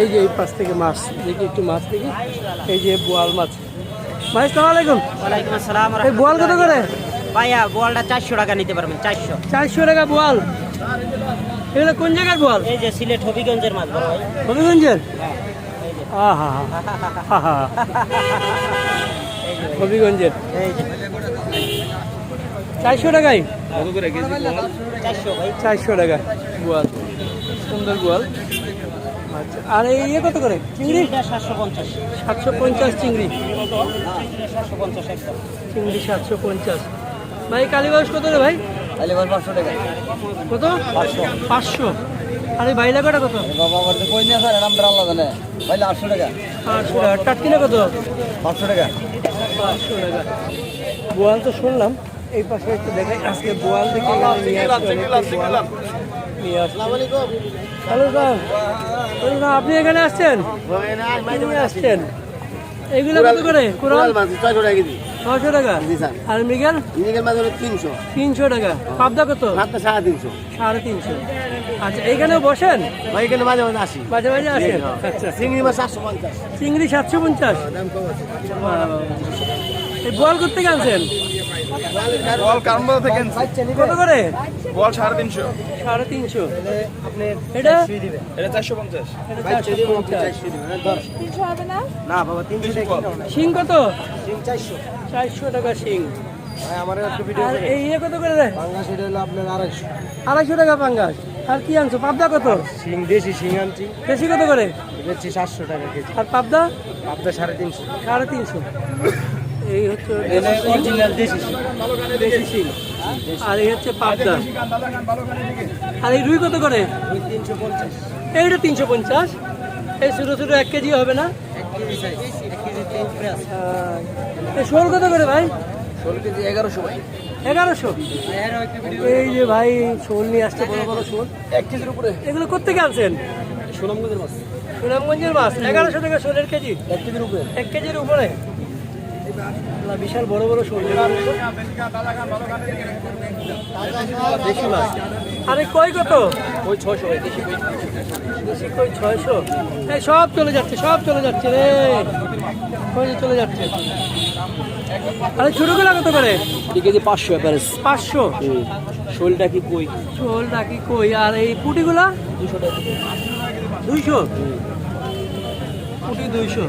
এই যে এই পাশ থেকে মাছ দেখি একটু মাছ দেখি। এই যে বোয়াল মাছ। ভাই সালাম আলাইকুম। ওয়ালাইকুম আসসালাম এই বোয়াল কত করে? ভাইয়া বোয়ালটা চারশো টাকা নিতে পারবেন চারশো। চারশো টাকা বোয়াল। এগুলো কোন জায়গার বোয়াল? এই যে সিলেট হবিগঞ্জের মাছ ভাই হবিগঞ্জের? আহা হা হা হবিগঞ্জের। এই যে। চারশো টাকাই চারশো চারশো টাকা বোয়াল সুন্দর বোয়াল। আচ্ছা আর এই ইয়ে কত করে? চিংড়ি? চিংড়িটা সাতশো পঞ্চাশ। সাতশো পঞ্চাশ চিংড়ি। সাতশো পঞ্চাশ একদম। চিংড়ি সাতশো পঞ্চাশ। ভাই কালীবাস কত রে ভাই? আলিবার পাঁচশো টাকা। কত? পাঁচশো। আর এই বাইলা কটা কত? বাবা আমার তো কই না স্যার নাম আল্লাহ জানে। ভাইলে আটশো টাকা। আটশো টাকা। টাটকিনা কত? পাঁচশো টাকা। পাঁচশো টাকা। বোয়াল তো শুনলাম। এই পাশে একটু দেখাই। আজকে বোয়াল দেখে নিয়ে বোয়াল নিয়ে আসছে আপনি এখানে আসছেন? আসছেন। এগুলো কত করে? কোরাল ছয়শো টাকা কেজি। ছশো টাকা? আর মৃগেল? হলো তিনশো। তিনশো টাকা। পাবদা কত? সাড়ে তিনশো। সাড়ে তিনশো। আচ্ছা এইখানেও বসেন? ভাই এখানে মাঝে মাঝে আসি। মাঝে মাঝে আসেন? আচ্ছা। চিংড়ি মাছ সাতশো পঞ্চাশ। চিংড়ি সাতশো পঞ্চাশ? এই বল করতে গেছেন বল কামরা থেকে কত করে? বল সাড়ে তিনশো। সাড়ে তিনশো। এটা এটা চারশো পঞ্চাশ। এটা চারশো পঞ্চাশ। না? বাবা তিনশো টাকা শিং কত? চারশো। চারশো টাকা শিং। ভাই আমার একটা আর এই ইয়ে কত করে রে পাঙ্গাস এটা হলো আপনার আড়াইশো। আড়াইশো টাকা পাঙ্গাস। আর কি আনছো? পাবদা কত? শিং দেশি শিং আনছি। বেশি কত করে? বেচছি সাতশো টাকা কেজি। আর পাবদা? আপনার সাড়ে তিনশো। সাড়ে তিনশো। এই হচ্ছে দেশি দেশি শিং। আর এই হচ্ছে পাবদা। আর এই রুই কত করে? এইটা তিনশো পঞ্চাশ। এই ছোটো ছোটো এক কেজি হবে না? এই শোল কত করে ভাই? এগারোশো। ভাই এগারোশো এই যে ভাই শোল নিয়ে আসছে বড় বড় শোল। এক কেজির উপরে। এগুলো কোথেকে আনছেন? সুনামগঞ্জের মাছ। সুনামগঞ্জের মাছ। এগারোশো টাকা শোলের কেজি। এক কেজির উপরে। এক কেজির উপরে। বিশাল বড় বড় শোল দেখি মাছ আরে কই কত ওই ভাই দেশি কই? ছয়শো? এই সব চলে যাচ্ছে সব চলে যাচ্ছে রে। কই যে চলে যাচ্ছে? আরে কত করে? দুই কেজি পাঁচশো অ্যাপারেস পাঁচশো? শোলটা কি কই? শোল নাকি কই? আর এই পুটিগুলা? দুশো টাকা। দুইশো? পুটি দুইশো।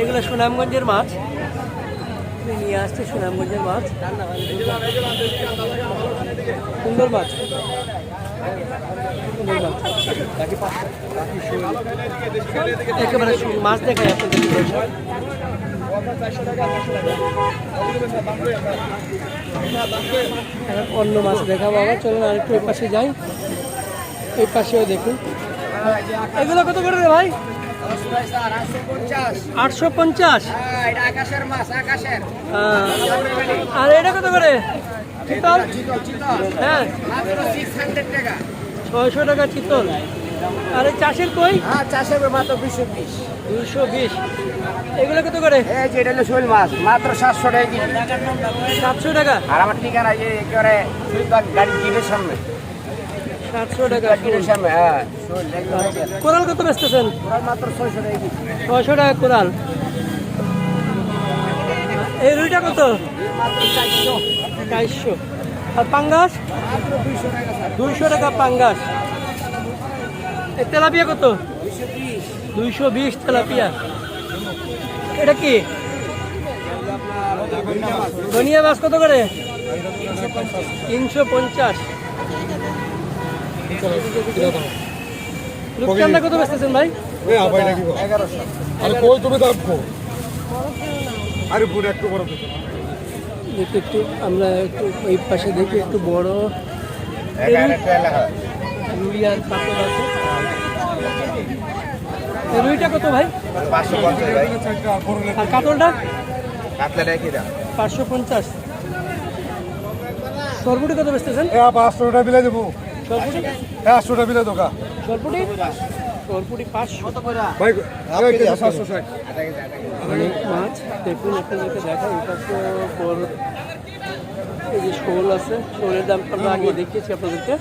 এগুলো সুনামগঞ্জের মাছ। তুমি নিয়ে আসছে সুনামগঞ্জের মাছ। সুন্দর মাছ। সুন্দর মাছ একেবারে মাছ দেখাই আপনাদের অন্য মাছ দেখাবো আবার। চলুন আর একটু এই পাশে যাই। এই পাশেও দেখুন। এগুলো কত করে ভাই? আটশো পঞ্চাশ? হ্যাঁ। আর এটা কত করে? চিতল? হ্যাঁ। টাকা। ছয়শো টাকা চিতল। আর চাষের কই? হ্যাঁ চাষের মাত্র দুশো বিশ। দুশো বিশ। এগুলো কত করে? এই যে এটা হলো শোল মাছ মাত্র সাতশো টাকা সাতশো টাকা? আর আমার ঠিকানা যে একেবারে গিটের সামনে। টাকা। সামনে হ্যাঁ হয়েছে। কোরাল কত বেচতেছেন? ছয়শো টাকা টাকা কোরাল। এই রুইটা কত? চারশো। আর পাঙ্গাস? দুইশো টাকা টাকা পাঙ্গাস। এই তেলাপিয়া কত? দুইশো বিশ দুইশো বিশ তেলাপিয়া। এটা কি? ধনিয়া মাছ কত করে? তিনশো পঞ্চাশ। রূপচান্দা কত বেচতেছেন ভাই? আরে কই তুমি দাম কো আরে পুরো একটু বড় দেখি। একটু আমরা একটু এই পাশে দেখি একটু বড়। আছে। রুইটা কত ভাই? আর কাতলটা? কাতলা পাঁচশো পঞ্চাশ। সরপুটি কত বেচতেছেন পাঁচশো টাকা বিলে দেবো। একশো টাকা বিলে দোকা। সরপুটি? সরপুটি পাঁচশো। সাতশো ষাট। মাছ দেখুন আপনাদেরকে দেখা পাশে বড় এই যে শোল আছে শোলের দামটা আমরা আগে দেখিয়েছি আপনাদেরকে।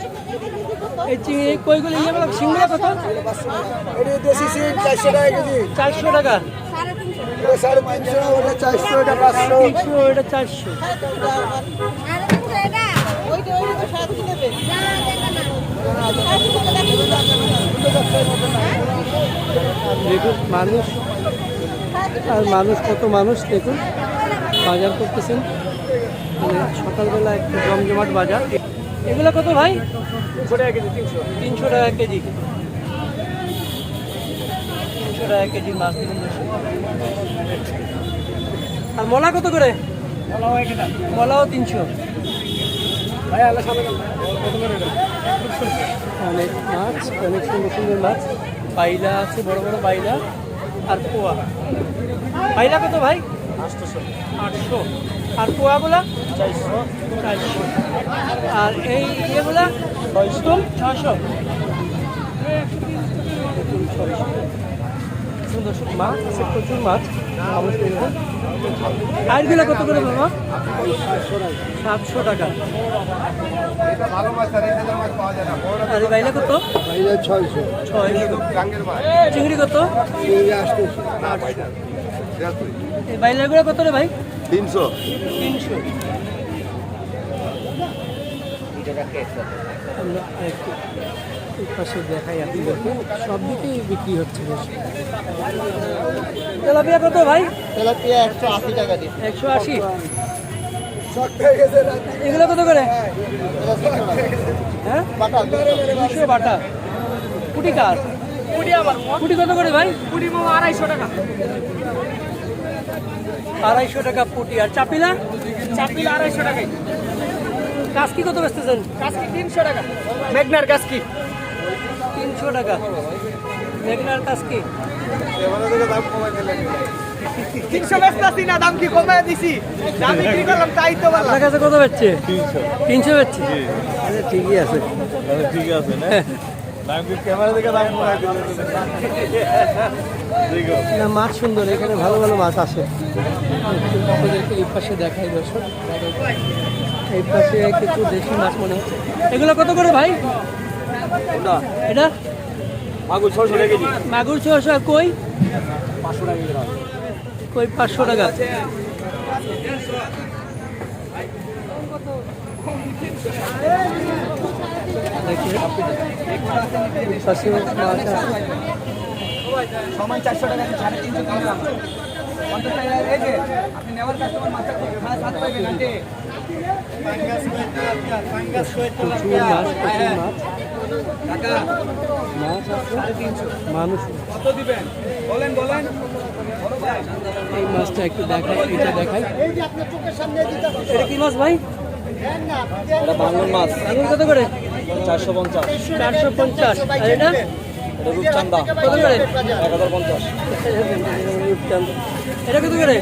এই চিংড়ি এই কইগুলো কত? এটা দেশি সিম চারশো টাকা কেজি। চারশো টাকা। এটা সাড়ে চারশো দেখুন মানুষ। আর মানুষ কত মানুষ দেখুন বাজার করতেছেন। মানে সকালবেলা একটু জমজমাট বাজার। এগুলো কত ভাই? তিনশো টাকা কেজি তিনশো। তিনশো টাকা কেজি। তিনশো টাকা কেজি মাছ আর মলা কত করে? মলাও তিনশো। অনেক মাছ অনেক সুন্দর সুন্দর মাছ। বাইলা আছে বড় বড় বাইলা আর পোয়া। বাইলা কত ভাই? আটশো। আটশো আর পোয়াগুলা? চারশো। চারশো আর এই ইয়েগুলা? ছয়শো। ছশো সুন্দর সুন্দর মাছ আছে প্রচুর মাছ। আরগুলা কত করে বাবা? সাতশো টাকা। ভালো মাছ আর বাইলা কত? ছয়শো। গাঙ্গের চিংড়ি কত? বাইলাগুলো কত রে ভাই? তিনশো। তিনশো। আমরা পাশে দেখাই আপনাদেরকে সব দিকেই বিক্রি হচ্ছে বেশ। তেলাপিয়া কত ভাই? তেলাপিয়া একশো আশি টাকা দিন একশো আশি? হয়ে এগুলো কত করে? হ্যাঁ বাটা দুশো। বাটা। কুটি কার? কুটি আমার কুটি কত করে ভাই? কুটি মামা আড়াইশো টাকা। আড়াইশো টাকা পুটি। আর চাপিলা? চাপিলা আড়াইশো টাকাই। কাসকি কত বেচতেছেন? কাসকি তিনশো টাকা। মেঘনার কাসকি। তিনশো টাকা। দাম তিনশো বেচতেছি না দাম কি কমায় দিছি? দাম বিক্রি করলাম তাই তো বললাম। আপনার কাছে কত বেচছে? তিনশো। বেচছে? আচ্ছা ঠিকই আছে। না? কি মাছ সুন্দর এখানে ভালো ভালো মাছ আছে। আপনাদেরকে এই পাশে দেখাই দর্শক। এই পাশে কিছু দেশি মাছ মনে হচ্ছে। এগুলো কত করে ভাই? এটা? মাগুর ছশো টাকা কেজি। মাগুর ছশো কই? পাঁচশো টাকা কই পাঁচশো টাকা? সময় চারশো টাকা সাড়ে তিনশো কিনলাম। পঞ্চাশ টাকা আপনি নেওয়ার কাস্টমার মাত্র সাড়ে সাত টাকা ঘন্টে। প্রচুর মাছ প্রচুর মাছ। মানুষ কত দিবেন? বলেন বলেন। এই মাছটা একটু দেখাই এটা দেখাই। এটা কি মাছ ভাই? এটা বাংলার মাছ। কত করে? চারশো পঞ্চাশ। চারশো পঞ্চাশ আর এটা? এটা রূপচান্দা কত করে? এক হাজার পঞ্চাশ। এটা কত করে?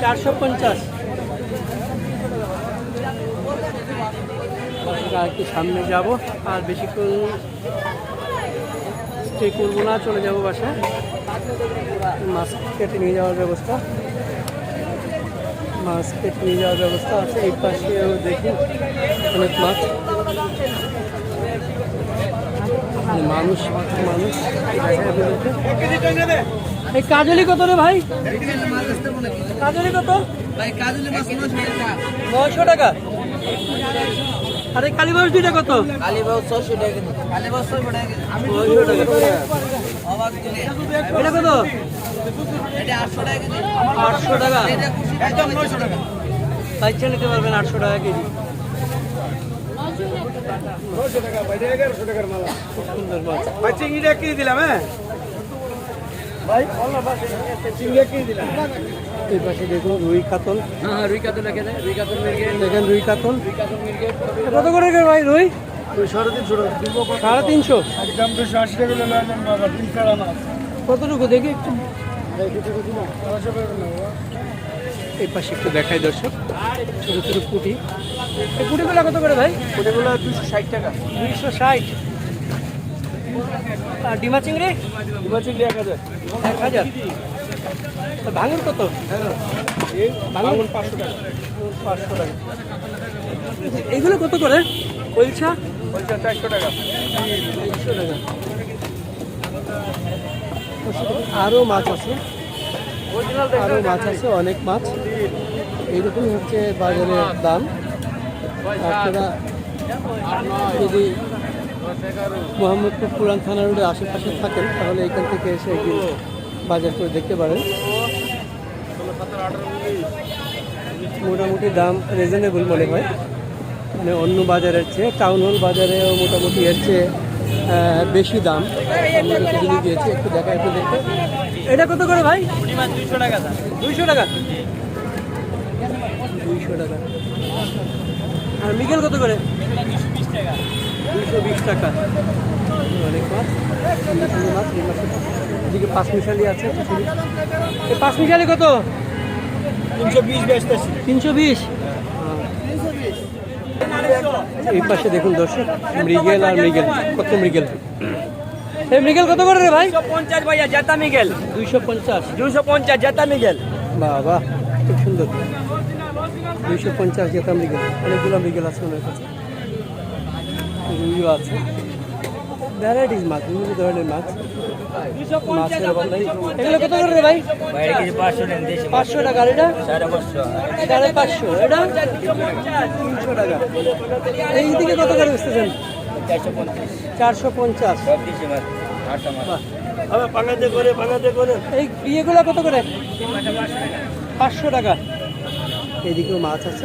চারশো পঞ্চাশ। একটু সামনে যাব আর বেশিক্ষণ স্টে করব না চলে যাব বাসায়। মাছ কেটে নিয়ে যাওয়ার ব্যবস্থা। মাছ কেটে নিয়ে যাওয়ার ব্যবস্থা আছে এই পাশেও দেখি অনেক মাছ। মানে মানুষ মানুষ। এই কাজলি কত রে ভাই? কাজলি কত? ভাই কাজলি নয়শো টাকা? আরে কালীবাস দুইটা কত? ছয়শো টাকা এটা কত? আটশো টাকা একদম নয়শো টাকা। বাচ্চা নিতে পারবেন আটশো টাকা কেজি। খুব সুন্দর মাছ ভাই চিংড়িটা কি দিলাম হ্যাঁ? এই পাশে দেখুন রুই কাতল। হ্যাঁ রুই কাতল এখানে রুই কাতল দেখেন রুই কাতল। কত করে ভাই রুই? সাড়ে তিনশো দুশো কতটুকু দেখি একটু? এই পাশে একটু দেখাই দর্শক ছোটো ছোটো পুঁটি। এই পুঁটিগুলো কত করে ভাই? ওটাগুলো দুশো ষাট টাকা। দুইশো ষাট। আর ডিমা চিংড়ি? ডিমা চিংড়ি এক হাজার। এক হাজার। ভাঙুর কত ভাঙুর পাঁচশো টাকা। পাঁচশো টাকা। এগুলো কত করে? চারশো টাকা। টাকা। আরও মাছ আছে। আরও মাছ আছে অনেক মাছ। এইরকমই হচ্ছে বাজারের দাম। আপনারা যদি মোহাম্মদপুর পুরান থানা রোডের আশেপাশে থাকেন তাহলে এখান থেকে এসে বাজার করে দেখতে পারেন। মোটামুটি দাম রিজনেবল মনে হয়। মানে অন্য বাজারের চেয়ে টাউন হল বাজারেও মোটামুটি এর চেয়ে বেশি দাম। আমরা যতদিনই গিয়েছি একটু দেখা একটু দেখতে এটা কত করে ভাই? দুইশো টাকা দুইশো টাকা? দুইশো টাকা। আর মিগেল কত করে? দুইশো বিশ টাকা। অনেক মাছ। মাছ এদিকে পাঁচ মিশালি আছে এই পাঁচ মিশালি কত? তিনশো বিশ এই পাশে দেখুন দর্শক মৃগেল আর মৃগেল। কত মৃগেল? এই মৃগেল কত করে রে ভাই? পঞ্চাশ ভাইয়া জেতা মিগেল। দুইশো পঞ্চাশ? দুইশো পঞ্চাশ জেতা মিগেল। বাবা খুব সুন্দর। দুইশো পঞ্চাশ যেতাম মৃগেল। অনেকগুলো মৃগেল আছে ওনার কাছে রুইও আছে। ভ্যারাইটিস মাছ বিভিন্ন ধরনের মাছ। মাছের অভাব নাই এগুলো কত করে ভাই? পাঁচশো টাকা আর এটা? সাড়ে পাঁচশো। এটা? তিনশো টাকা। এই দিকে কত করে চারশো পঞ্চাশ। এই ইয়েগুলো কত করে? পাঁচশো টাকা। এইদিকেও মাছ আছে।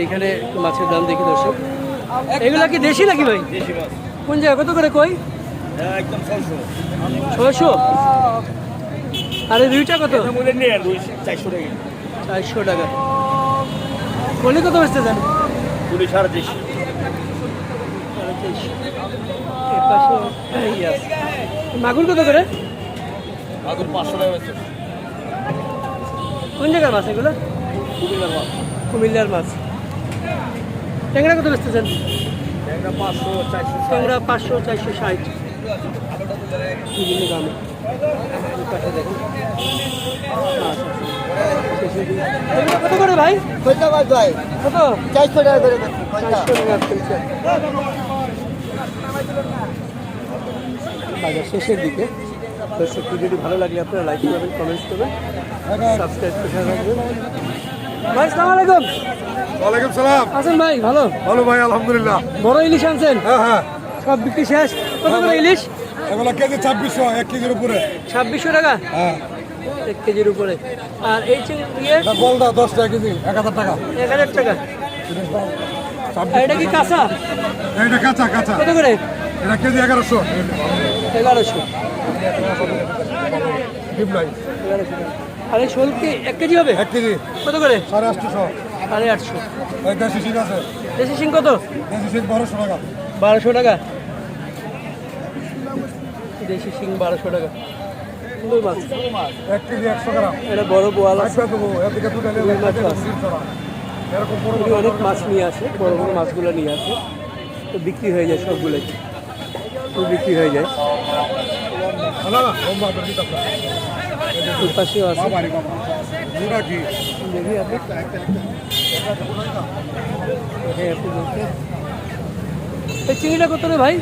এইখানে একটু মাছের দাম দেখি দর্শক। এগুলা কি দেশি নাকি ভাই? দেশি মাছ। কোন জায়গা কত করে কই? একদম ছয়শো। আর রুইটা কত? চারশো টাকা। চারশো টাকা। কলি কত বেচতে চান কুড়ি সাড়ে দেশি মাগুর কত করে? আগুন পাঁচশো টাকা কোন জায়গার মাছ এগুলো? কুমিল্লার মাছ। কুমিল্লার মাছ। ট্যাংরা কত বেচতেছেন? ট্যাংরা পাঁচশো চারশো ষাট। বিভিন্ন দামে। কত করে ভাই? বাজ ভাই। কত? চারশো টাকা করে চারশো টাকা বাজার শেষের দিকে। দর্শক ভিডিওটি ভালো লাগলে আপনারা লাইক করবেন কমেন্টস করবেন। সাবস্ক্রাইব করে রাখবেন। ভাই সালাম আলাইকুম। ওয়ালাইকুম সালাম। আছেন ভাই ভালো? ভালো ভাই আলহামদুলিল্লাহ। বড় ইলিশ আনছেন? হ্যাঁ হ্যাঁ। সব বিক্রি শেষ? কত করে ইলিশ? এগুলো কেজি ছাব্বিশশো এক কেজির উপরে। ছাব্বিশশো টাকা? হ্যাঁ। এক কেজির উপরে। আর এই চিংড়ি ইয়ে? বলদা দশ টাকা কেজি এক হাজার টাকা। এক হাজার টাকা। এটা কি কাঁচা? এটা কাঁচা কাঁচা। কত করে? এটা কেজি এগারোশো। এগারোশো। আর এই শোল কি এক কেজি হবে? এক কেজি। কত করে? সাড়ে আটশোশো সাড়ে আটশো। দেশি সিং কত? দেশি বারোশো টাকা। বারোশো টাকা? দেশি সিং বারোশো টাকা। সুন্দর মাছ? এক কেজি একশো গ্রাম। এটা বড় বোয়াল আছে। অনেক মাছ নিয়ে আসে বড় বড় মাছগুলো নিয়ে আসে। তো বিক্রি হয়ে যায় সবগুলোই। তো বিক্রি হয়ে যায়। পাশেও আছে। দেখি আপনি। এই চিংড়িটা কত রে ভাই?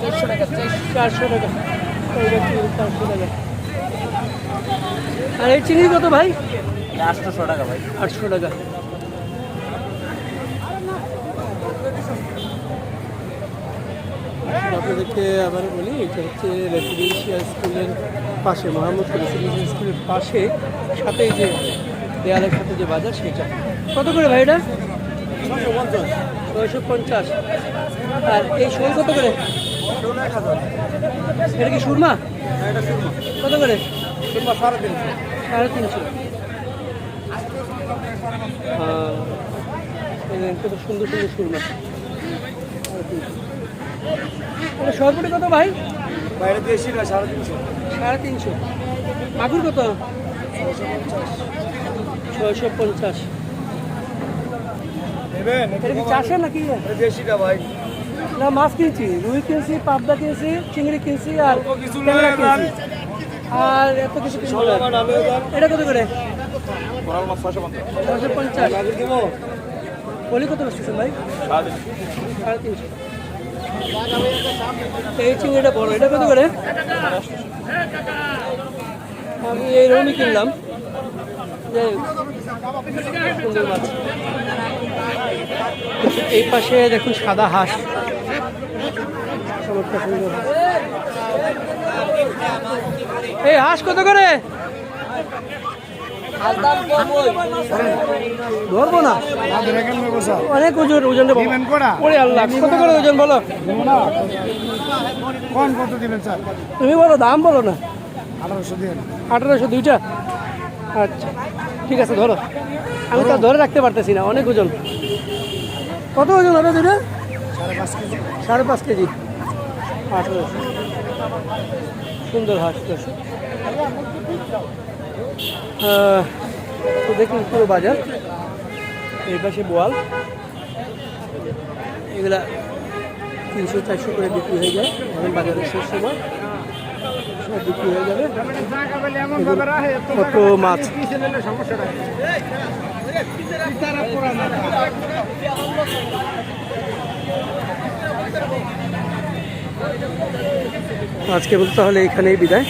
চারশো টাকা চারশো টাকা। চারশো টাকা। আর এই চিংড়ি কত ভাই? আটশোশো টাকা ভাই। আটশো টাকা। আপনাদেরকে আবার বলি এটা হচ্ছে রেসিডেন্সিয়াল স্কুলের পাশে মোহাম্মদপুর রেসিডেন্সিয়াল স্কুলের পাশে সাথে যে দেয়ালের সাথে যে বাজার সেটা। কত করে ভাই এটা? ছয়শো পঞ্চাশ। আর এই শোল কত করে? এটা কি সুরমা? কত করে? সাড়ে তিনশো। সাড়ে তিনশো কত সুন্দর সুন্দর সুরমা। এটা সরপুরি কত ভাই? বাইরে দেশি না সাড়ে তিনশো। সাড়ে তিনশো। মাগুর কত? ছয়শো পঞ্চাশ। নাকি? দেশিটা ভাই। না মাছ কিনছি। রুই কিনছি পাবদা কিনছি চিংড়ি কিনছি আর আর এত কিছু। এটা কত করে? পঞ্চাশ। পলি কত ভাই? সাড়ে তিনশো। এই চিংড়িটা বড়। এটা কত করে? আমি এই রকমই কিনলাম। যে সুন্দর মাছ এই পাশে দেখুন সাদা হাঁস। এই হাঁস কত করে? ধরবো না। অনেক ওজন ওজন ওরে আল্লাহ কত করে ওজন বলো? কত দিবেন স্যার? তুমি বলো দাম বলো না। আঠারোশো দিন আঠারোশো দুইটা? আচ্ছা ঠিক আছে ধরো। আমি তো ধরে রাখতে পারতেছি না অনেক ওজন। কত ওজন হবে দুইটা সাড়ে পাঁচ কেজি। সাড়ে পাঁচ কেজি। আঠারোশো সুন্দর হাঁস তো দেখুন পুরো বাজার। এই পাশে বোয়াল। এগুলা তিনশো চারশো করে বিক্রি হয়ে যায়। এখন বাজারের শেষ সময়। সব বিক্রি হয়ে যাবে। কত মাছ? আজকে বলতে তাহলে এখানেই বিদায়।